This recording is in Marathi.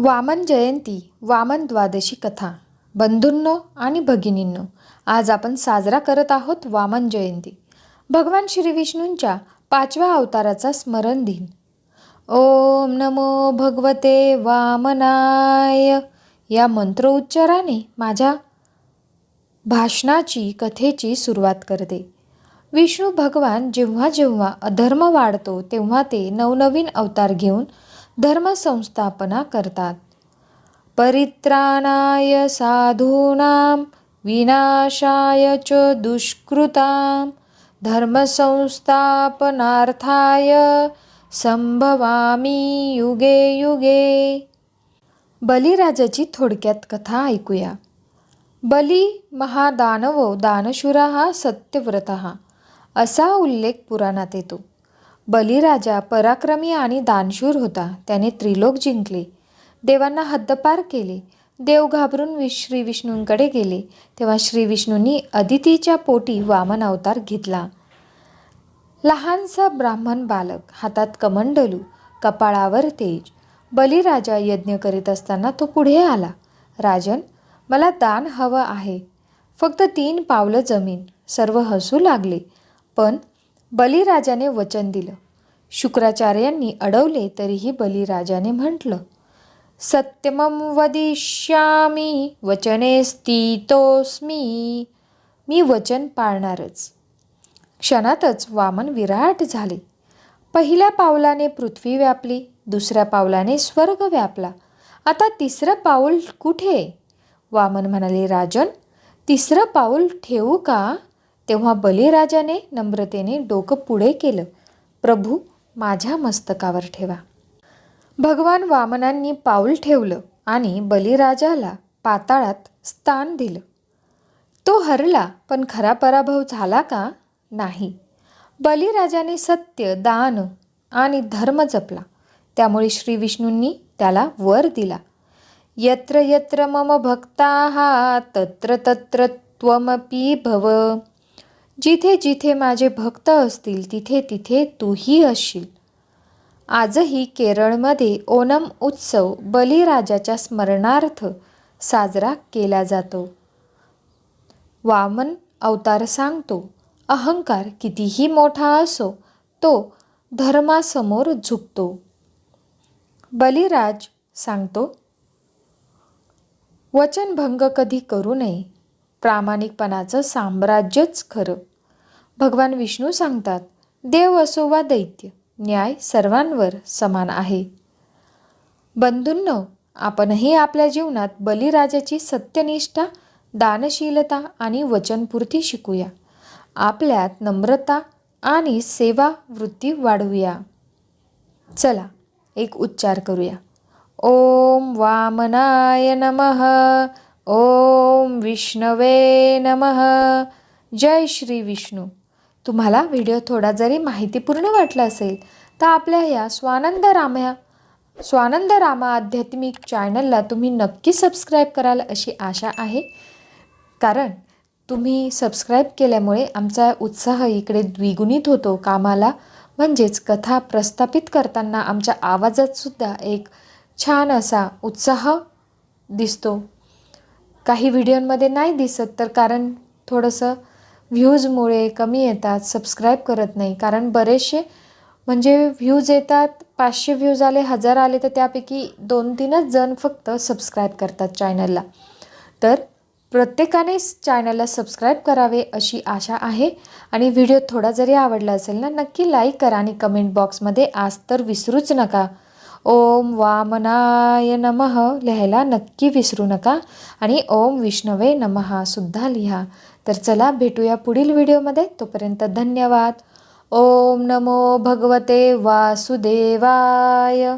वामन जयंती वामन द्वादशी कथा. बंधूंनो आणि भगिनींनो आज आपण साजरा करत आहोत वामन जयंती. भगवान श्री विष्णूंच्या पाचव्या अवताराचा स्मरण दिन. ओम नमो भगवते वामनाय. या मंत्रोच्चाराने माझ्या भाषणाची कथेची सुरुवात करते. विष्णू भगवान जेव्हा जेव्हा अधर्म वाढतो तेव्हा ते नवनवीन अवतार घेऊन धर्मसंस्थापना करतात. परित्राणाय साधूनां विनाशाय च दुष्कृतां धर्मसंस्थापनार्थाय संभवामी युगे युगे. बलिराजाची थोडक्यात कथा ऐकूया. बली महादानव दानशूरा हा सत्यव्रत असा उल्लेख पुराणात येतो. बलिराजा पराक्रमी आणि दानशूर होता. त्याने त्रिलोक जिंकले. देवांना हद्दपार केले. देव घाबरून वि श्री विष्णूंकडे गेले. तेव्हा श्री विष्णूंनी अदितीच्या पोटी वामन अवतार घेतला. लहानसा ब्राह्मण बालक हातात कमंडलू कपाळावर तेज. बलिराजा यज्ञ करीत असताना तो पुढे आला. राजन मला दान हवं आहे. फक्त तीन पावलं जमीन. सर्व हसू लागले. पण बलिराजाने वचन दिलं. शुक्राचार्यांनी अडवले तरीही बलिराजाने म्हटलं सत्यमम वदिष्यामी वचने स्थितोस्मी मी वचन पाळणारच. क्षणातच वामन विराट झाले. पहिल्या पावलाने पृथ्वी व्यापली दुसऱ्या पावलाने स्वर्ग व्यापला. आता तिसरं पाऊल कुठे? वामन म्हणाले राजन तिसरं पाऊल ठेवू का? तेव्हा बलिराजाने नम्रतेने डोकं पुढे केलं. प्रभू माझ्या मस्तकावर ठेवा. भगवान वामनांनी पाऊल ठेवलं आणि बलिराजाला पाताळात स्थान दिलं. तो हरला पण खरा पराभव झाला का? नाही. बलिराजाने सत्य दान आणि धर्म जपला. त्यामुळे श्री विष्णूंनी त्याला वर दिला. यत्र यत्र मम भक्ता तत्र तत्र त्वमपी भव. जिथे जिथे माझे भक्त असतील तिथे तिथे तूही असशील. आजही केरळमध्ये ओणम उत्सव बलिराजाच्या स्मरणार्थ साजरा केला जातो. वामन अवतार सांगतो अहंकार कितीही मोठा असो तो धर्मासमोर झुकतो. बलिराज सांगतो वचनभंग कधी करू नये प्रामाणिकपणाचं साम्राज्यच खरं. भगवान विष्णू सांगतात देव असो वा दैत्य न्याय सर्वांवर समान आहे. बंधूंनो आपणही आपल्या जीवनात बलिराजाची सत्यनिष्ठा दानशीलता आणि वचनपूर्ती शिकूया. आपल्यात नम्रता आणि सेवा वृत्ती वाढवूया. चला एक उच्चार करूया. ओम वामनाय नमः ओम विष्णवे नमः. जय श्री विष्णू. तुम्हाला व्हिडिओ थोडा जरी माहितीपूर्ण वाटला असेल तर आपल्या या स्वानंद रामया स्वानंद रामा आध्यात्मिक चॅनलला तुम्ही नक्की सबस्क्राईब कराल अशी आशा आहे. कारण तुम्ही सबस्क्राईब केल्यामुळे आमचा उत्साह इकडे द्विगुणित होतो कामाला. म्हणजेच कथा प्रस्थापित करताना आमच्या आवाजातसुद्धा एक छान असा उत्साह दिसतो. काही व्हिडिओंमध्ये नाही दिसत तर कारण थोडंसं व्ह्यूजमुळे कमी येतात सबस्क्राईब करत नाही. कारण बरेचसे म्हणजे व्ह्यूज येतात पाचशे व्ह्यूज आले हजार आले तर त्यापैकी दोन तीनच जण फक्त सबस्क्राईब करतात चॅनलला तर प्रत्येकाने चॅनलला सबस्क्राईब करावे अशी आशा आहे. आणि व्हिडिओ थोडा जरी आवडला असेल ना नक्की लाईक करा आणि कमेंट बॉक्समध्ये आज तर विसरूच नका. ओम वामनाय नमः लिहायला नक्की विसरू नका. आणि ओम विष्णवे नमहा सुद्धा लिहा. तर चला भेटूया पुढील व्हिडिओमध्ये. तोपर्यंत धन्यवाद. ओम नमो भगवते वासुदेवाय.